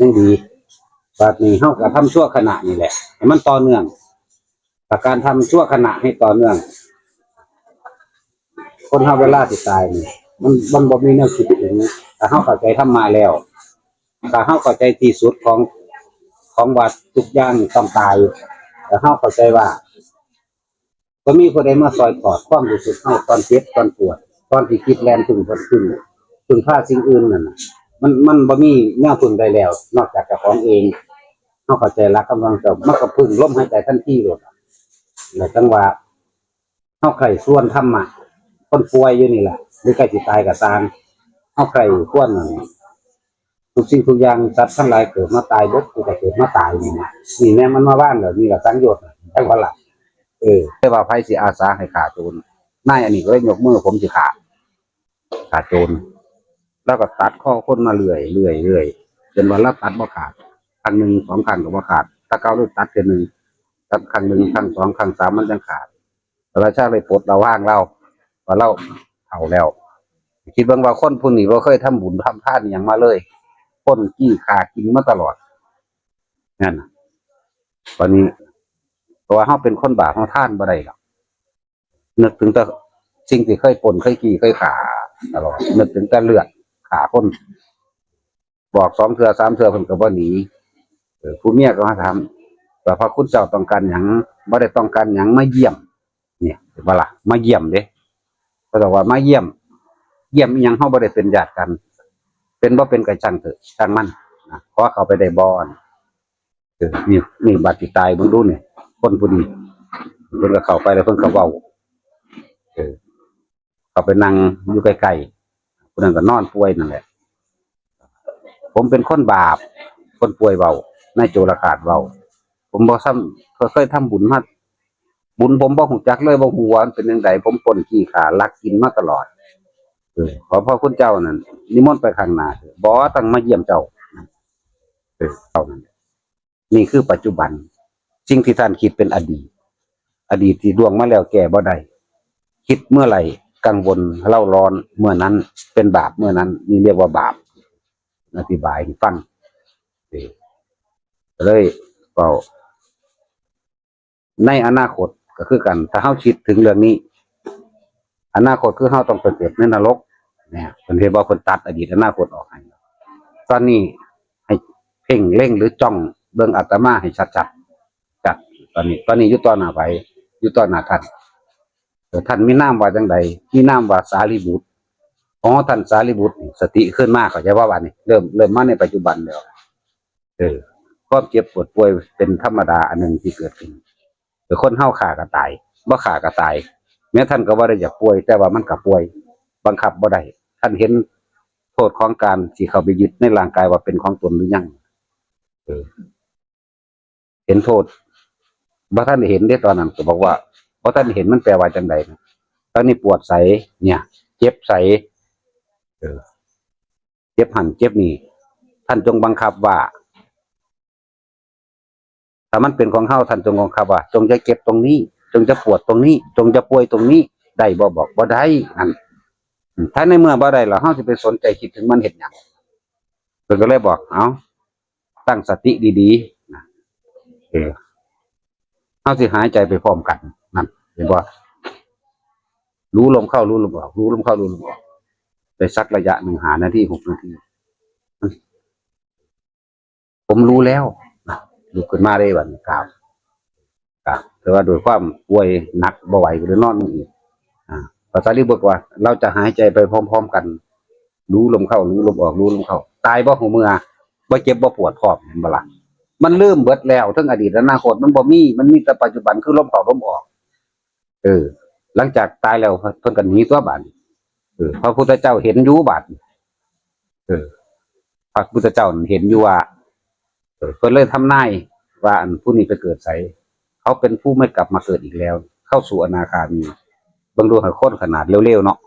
ก็ยังดีบาดนี้เฮาก็ทำชั่วขณะนี่แหละให้มันต่อเนื่องแต่การทำชั่วขณะให้ต่อเนื่อง คนเฮาเวลาสิตายนี่มันมันบ่มีแนวคิดถึงแต่เฮาเข้าใจทำมาแล้วแต่เฮาเข้าใจที่สุดของของว่าทุกอย่างต้องตาย แต่เฮาเข้าใจว่าก็มีคนใดมาซอยถอดความรู้สึกเฮาตอนเจ็บตอนปวด ตอนที่คิดแลนถึงคนขึ้นถึงผ้าสิ่งอื่นนั่นน่ะ มันมันบ่มีแนวพึ่งได้แล้ว นอกจากเจ้าของเองเฮาเข้าใจรักกำลังจะมันก็พึ่งล้มหายใจทันทีโลดแล้วจังว่าเฮาใครส่วนธรรมะคนป่วยอยู่นี่แหละหรือใกล้สิตายก็ตามเฮาใครควรนั่นทุกสิ่งทุกอย่างสัตว์ทั้งหลายเกิดมาตายบดกูก็เกิดมาตายนี่นะนี่แม่มันมาบ้านแล้วนี่ก็สังโยชน์ใช่ว่าล่ะเออแต่ว่าไผสิอาสาให้ขาโจรนายอันนี้ก็เลยยกมือผมสิขาขาโจร แล้วก็ตัดข้อคนมาเรื่อยเรื่อยเรื่อยจนวันละตัดบ่ขาดครั้งหนึ่งสองครั้งก็บ่ขาด ถ้าเก้าเลยตัดเทีหนึ่งตัดครั้งหนึ่งครั้งสองครั้งสามมันจังขาดแต่ละชาติเลยปลดเราว่างเราว่าเราเฒ่าแล้ว คิดเบิ่งว่าคนผู้นี้บ่เคยทำบุญทำทานอย่างมาเลยคนกี้ขากินมาตลอดนั่นน่ะตอนนี้เพราะว่าเฮาเป็นคนบาปเฮาท่านบ่ได้หรอกนึกถึงแต่สิ่งที่เคยปนเคยกี้เคยขาตลอดนึกถึงแต่เลือด ขาคน บอกสองเทือสามเทือเพิ่นก็บ่หนีผู้เมียก็มาถามแต่พระคุณเจ้าต้องการหยังบ่ได้ต้องการหยังมาเยี่ยม เนี่ยเห็นบ่ล่ะมาเยี่ยมเด้ก็บอกว่ามาเยี่ยม เยี่ยมอิหยังเฮาบ่ได้เป็นญาติกัน เป็นบ่เป็นก็ช่างเถอะช่างมันนะเพราะเขาไปได้บ่อนนี่นี่บาดที่ตายเบิ่งดูนี่คนผู้นี้เพิ่นก็เข้าไปแล้วเพิ่นก็เว้าเออเขาไปนั่งอยู่ใกล้ๆ คนนั้นก็นอนป่วยนั่นแหละ ผมเป็นคนบาป คนป่วยเบานโจรขาดเบาผมบ่ซ้ำเคยทำบุญมาบุญผมบ่หูจักเลยบ่ฮู้ว่ามันเป็นจังไดผมปนขี้ขาลักกินมาตลอดเออขอพ่อคุณเจ้านั่นนิมนต์ไปข้างหน้าเถอะบ่ต้งมาเยี่ยมเจ้าเออเท่านั้นนี่คือปัจจุบันสิ่งที่ท่านคิดเป็นอดีต อดีตที่ล่วงมาแล้วแก่บ่ได้คิดเมื่อไหร่ กังวลเล่าร้อนเมื่อนั้นเป็นบาปเมื่อนั้น นี่เรียกว่าบาปอธิบายฟังเลยเป่าในอนาคตก็คือกัน ถ้าเฮาคิดถึงเรื่องนี้ อนาคตคือเฮาต้องไปเกิดในนรกเนี่ยเพิ่นเรียกว่าเพิ่นตัดอดีตอนาคตออกให้ตอนนี้ให้เพ่งเล่งหรือจ้องเบิ่งอาตมาให้ชัดๆจัดตอนนี้ ตอนนี้อยู่ตอนหน้าไปอยู่ตอนหน้าท่าน ท่านมีนามว่าจังใดมีนามว่าสารีบุตรอ๋อท่านสารีบุตร สติขึ้นมากเข้าใจว่าวันนี้เริ่มเริ่มมาในปัจจุบันแล้วเออความเจ็บปวดป่วยเป็นธรรมดาอันหนึ่งที่เกิดขึ้นหรือคนเฮาขาก็ตายบ่ขาก็ตาย แม้ท่านก็ว่าได้อยากป่วย แต่ว่ามันกับป่วย บังคับบ่ได้ท่านเห็นโทษของการที่เขาไปยึดในร่างกายว่าเป็นของตนหรือยังเออเห็นโทษบ่ท่านเห็นได้ตอนนั้นก็บอกว่า บ่ท่านเห็นมันแปลว่าจังใดนะตอนนี้ปวดใสเนี่ย เจ็บใสเออเจ็บหันเจ็บนี่ท่านจงบังคับว่าถ้ามันเป็นของเฮาท่านจงบังคับว่า จงจะเก็บตรงนี้ จงจะปวดตรงนี้ จงจะป่วยตรงนี้ได้บ่บอกบ่ได้อันถ้าในเมื่อบ่ได้แล้วเฮาสิไปสนใจคิดถึงมันเฮ็ดหยังเพิ่นก็เลยบอกเอาตั้งสติดีๆนะเออเฮาสิหายใจไปพร้อมกัน นั่นเห็นบ่รู้ลมเข้ารู้ลมออกรู้ลมเข้ารู้ลมออกไปสักระยะหนึ่งหานาทีหกนาทีผมรู้แล้วลุกขึ้นมาได้วันกล่าวครับแต่ว่าโดยความป่วยหนักบ่ไหวหรือนอนอีกอ่าภาษาลิบอกว่า เราจะหายใจไปพร้อม ๆกัน รู้ลมเข้า รู้ลมออก รู้ลมเข้า ตายบ่หูเมื่อบ่เจ็บบ่ปวดพร้อมเห็นบ่ล่ะมันลืมเบิดแล้วทั้งอดีตและอนาคตมันบ่มี มันมีแต่ปัจจุบันคือลมเข้าลมออก เออ หลังจากตายแล้วเพิ่นก็หนีตัวบาดเออพระพุทธเจ้าเห็นอยู่บาดเออ พระพุทธเจ้าเห็นอยู่ว่าเออเพิ่นเลยทำนายว่าอันผู้นี้ไปเกิดใสเขาเป็นผู้ไม่กลับมาเกิดอีกแล้ว เข้าสู่อนาคามีบางดูหัวโคตรขนาดเร็วๆเนาะ